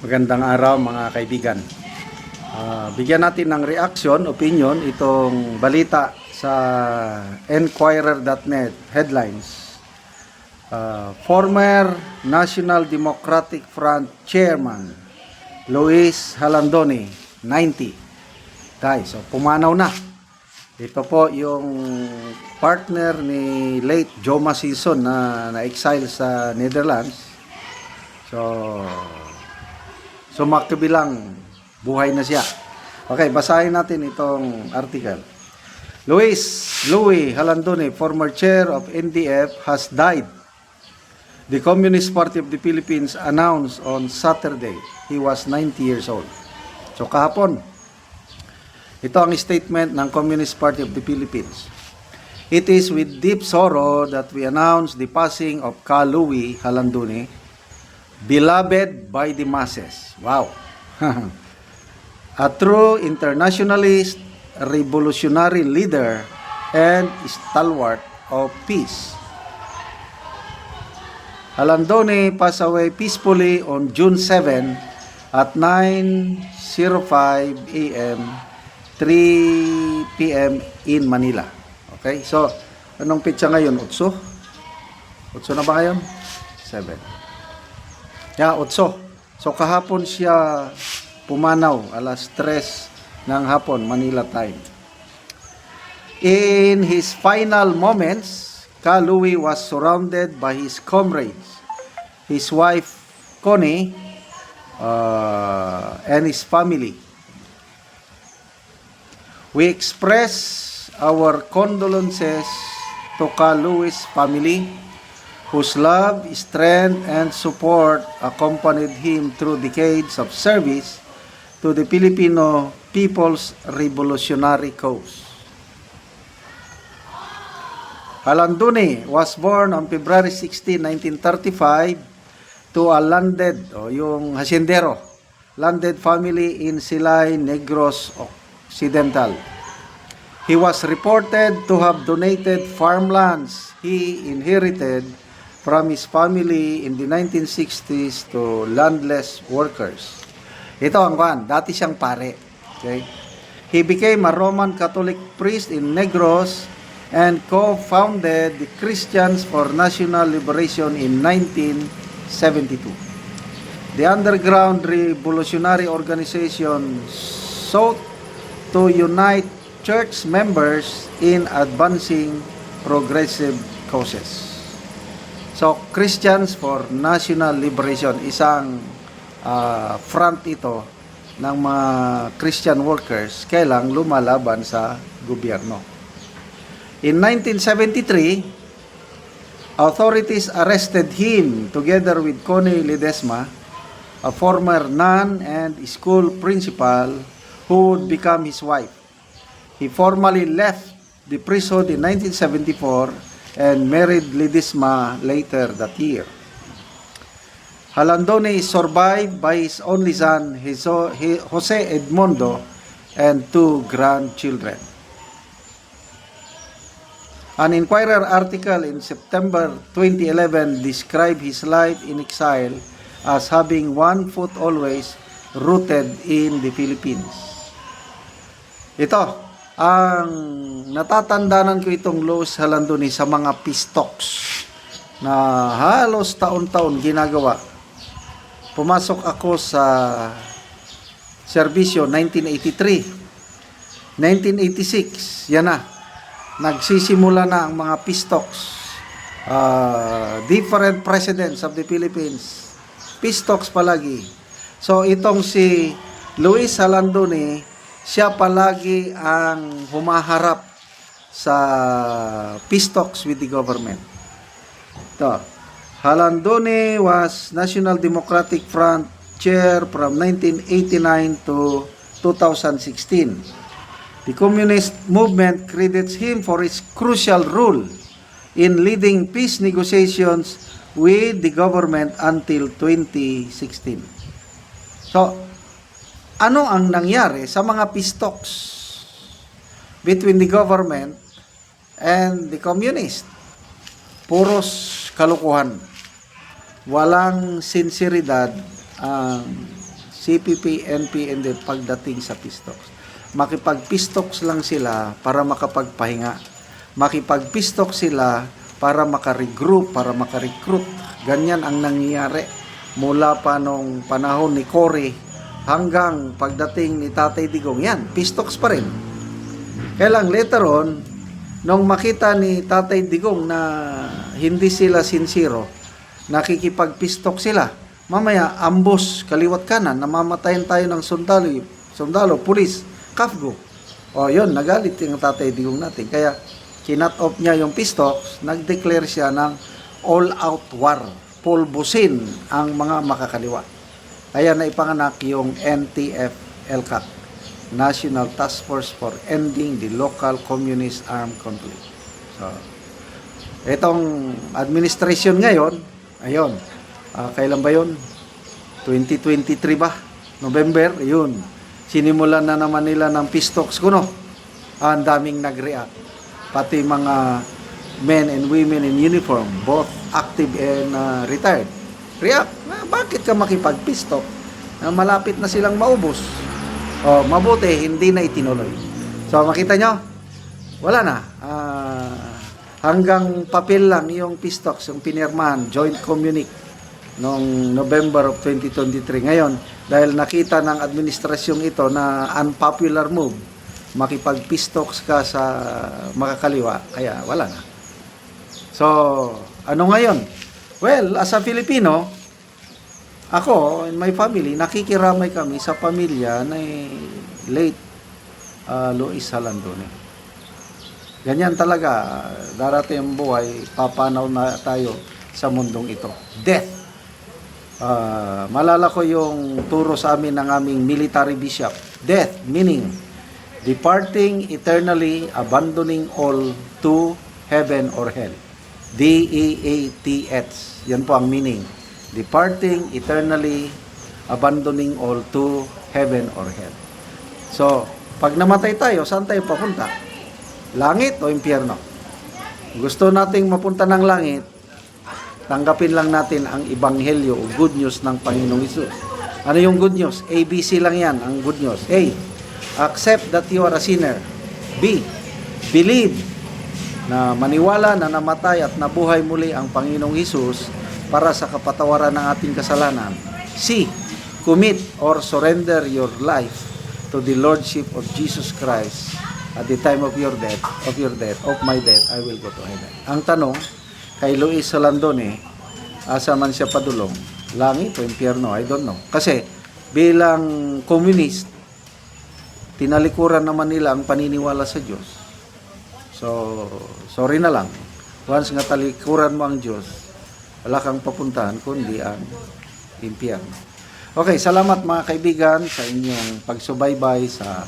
Magandang araw mga kaibigan. Ah, bigyan natin ng reaction, opinion itong balita sa Enquirer.net headlines. Ah, former National Democratic Front Chairman Luis Halandoni, 90. Guys, so pumanaw na. Ito po yung partner ni late Joe Masison na na-exile sa Netherlands. So, sumakibilang buhay na siya. Okay, basahin natin itong article. Luis Louis Halandone, former chair of NDF, has died. The Communist Party of the Philippines announced on Saturday he was 90 years old. So kahapon, ito ang statement ng Communist Party of the Philippines. It is with deep sorrow that we announce the passing of Ka Louie Halandune, beloved by the masses. Wow. A true internationalist, revolutionary leader, and stalwart of peace. Halandone passed away peacefully on June 7 at 9.05 a.m. 3 p.m. in Manila. Okay? So, anong pitsa ngayon? Utso? Utso na ba ngayon? 7. Yeah, utso. So, kahapon siya pumanaw, alas 3 ng hapon, Manila time. In his final moments, Ka Louie was surrounded by his comrades, his wife Connie, uh, and his family. We express our condolences to Ka Louie's family, whose love, strength, and support accompanied him through decades of service to the Filipino people's revolutionary cause. Halanduni was born on February 16, 1935 to a landed, o yung hasyendero, landed family in Silay, Negros Occidental. He was reported to have donated farmlands he inherited from his family in the 1960s to landless workers. Ito ang kwan, dati siyang pare. Okay? He became a Roman Catholic priest in Negros and co-founded the Christians for National Liberation in 1972. The underground revolutionary organization sought to unite church members in advancing progressive causes. So, Christians for National Liberation, isang ah, front ito ng mga Christian workers kailang lumalaban sa gobyerno. In 1973, authorities arrested him together with Connie Ledesma, a former nun and school principal who would become his wife. He formally left the priesthood in 1974 and married Ledesma later that year. Halandone is survived by his only son, Jose Edmondo, and two grandchildren. An Inquirer article in September 2011 described his life in exile as having one foot always rooted in the Philippines. Ito, ang natatandaanan ko itong Los Halandoni sa mga pistoks na halos taon-taon ginagawa. Pumasok ako sa serbisyo 1983. 1986, yan na nagsisimula na ang mga pistoks. Uh, different presidents of the Philippines. Pistoks palagi. So itong si Luis Halandoni, siya palagi ang humaharap sa pistoks with the government. Ito. Halandoni was National Democratic Front chair from 1989 to 2016. The communist movement credits him for his crucial role in leading peace negotiations with the government until 2016. So, ano ang nangyari sa mga pistoks between the government and the communist? Puros kalukuhan. Walang sinseridad ang CPP, NP, and then pagdating sa pistoks. Makipag-pistoks lang sila para makapagpahinga. Makipag-pistok sila para makaregroup, para makarecruit. Ganyan ang nangyayari mula pa nung panahon ni Cory hanggang pagdating ni Tatay Digong. Yan, pistoks pa rin. Kaya lang later on, nung makita ni Tatay Digong na hindi sila sincero, nakikipagpistok sila. Mamaya, ambos, kaliwat kanan, namamatayan tayo ng sundalo, sundalo, pulis, kafgo. O yun, nagalit yung Tatay Digong natin. Kaya, kinat off niya yung pistoks, nag-declare siya ng all-out war. Pulbusin ang mga makakaliwa. Kaya naipanganak yung NTF LCAC, National Task Force for Ending the Local Communist Armed Conflict. So, itong administration ngayon, ayun, ah, kailan ba yun? 2023 ba? November, yun. Sinimulan na naman nila ng pistoks kuno. Ah, Ang daming nag-react. Pati mga men and women in uniform, both active and ah, retired. React. Bakit ka makipag-pistok? Ah, malapit na silang maubos. O, mabuti, hindi na itinuloy. So, makita nyo? Wala na. Ah, hanggang papel lang yung pistoks, yung pinirmahan, joint communique noong November of 2023. Ngayon, dahil nakita ng administrasyong ito na unpopular move, makipag-pistoks ka sa makakaliwa, kaya wala na. So, ano ngayon? Well, as a Filipino, ako and my family, nakikiramay kami sa pamilya ni late uh, Luis Halandone. Ganyan talaga, darating ang buhay, papanaw na tayo sa mundong ito. Death. Ah, malala ko yung turo sa amin ng aming military bishop. Death, meaning departing eternally, abandoning all to heaven or hell. D-E-A-T-H. Yan po ang meaning. Departing eternally, abandoning all to heaven or hell. So, pag namatay tayo, saan tayo papunta? Langit o impyerno? Gusto nating mapunta ng langit, tanggapin lang natin ang ibanghelyo o good news ng Panginoong Isus. Ano yung good news? ABC lang yan, ang good news. A. Accept that you are a sinner. B. Believe na maniwala na namatay at nabuhay muli ang Panginoong Isus para sa kapatawaran ng ating kasalanan. C. Commit or surrender your life to the Lordship of Jesus Christ at the time of your death, of your death, of my death, I will go to heaven. Ang tanong, kay Luis Salandone, asa man siya padulong, langit o impyerno, I don't know. Kasi bilang communist, tinalikuran naman nila ang paniniwala sa Diyos. So, sorry na lang. Once nga talikuran mo ang Diyos, wala kang papuntahan kundi ang impyerno. Okay, salamat mga kaibigan sa inyong pagsubaybay sa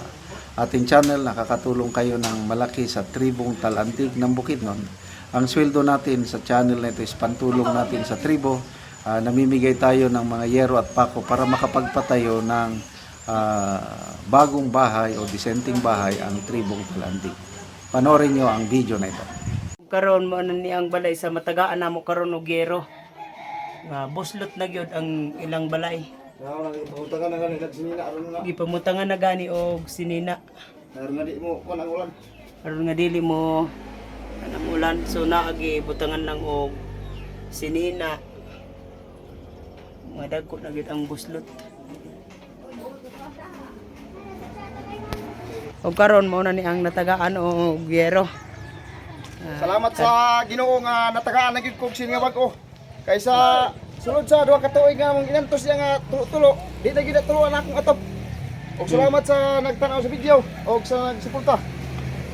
ating channel. Nakakatulong kayo ng malaki sa tribong talantig ng Bukidnon. Ang sweldo natin sa channel na ito is pantulong natin sa tribo. Ah, namimigay tayo ng mga yero at pako para makapagpatayo ng ah, bagong bahay o dissenting bahay ang tribong talantig. Panoorin nyo ang video na ito. karon mo na ni ang balay sa matagaan namo karon og gero nga buslot na gyud ang ilang balay. Gipamutangan na gani og sinina aron nga dili mo kanang ulan. So naagi butangan lang og sinina. Nga dagko na gyud ang buslot og karon mo na ni ang natagaan og gero Salamat sa Ginoo nga natagaan na gyud kog sin nga bag-o. Kaysa sulod sa duha ka tuig nga mong inantos niya nga tulo-tulo, di na gyud tuloan akong atop. Og salamat sa nagtanaw sa video og sa nagsuporta.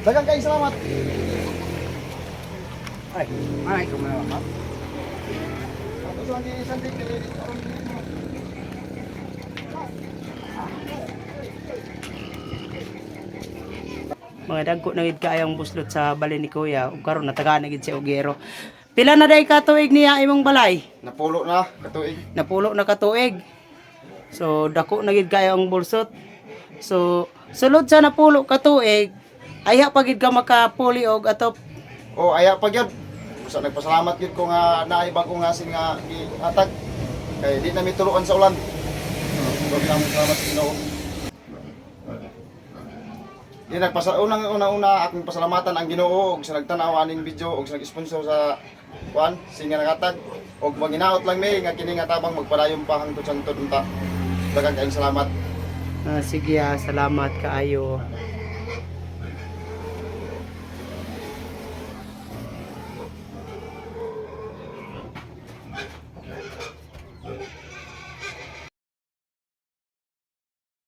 Daghang kay salamat. Ay, ay kumawa. Ato sa di sa mga dagko na gid kaayong buslot sa balay ni Kuya ug karon natagaan na gid si Ogero. Pila na day ka tuig niya imong balay? Napulo na katuig. Napulo na ka tuig. So dako na gid kayo ang bulsot. So sulod sa napulo ka tuig, aya pa gid ka makapuli og atop. O aya pa gyud. Sa nagpasalamat gyud ko nga naay bag-o nga sin nga gihatag. Kay di na mi tuluan sa ulan. Namin salamat sa Ginoo. Di nagpasa unang una una akong pasalamatan ang Ginoo ug sa nagtan-aw aning video ug sa nag-sponsor sa kuan singa nakatag ug maginaot lang mi nga kini nga tabang magpadayon pa hangtod sa unta. Daghang salamat. Ah, sige ah, salamat kaayo.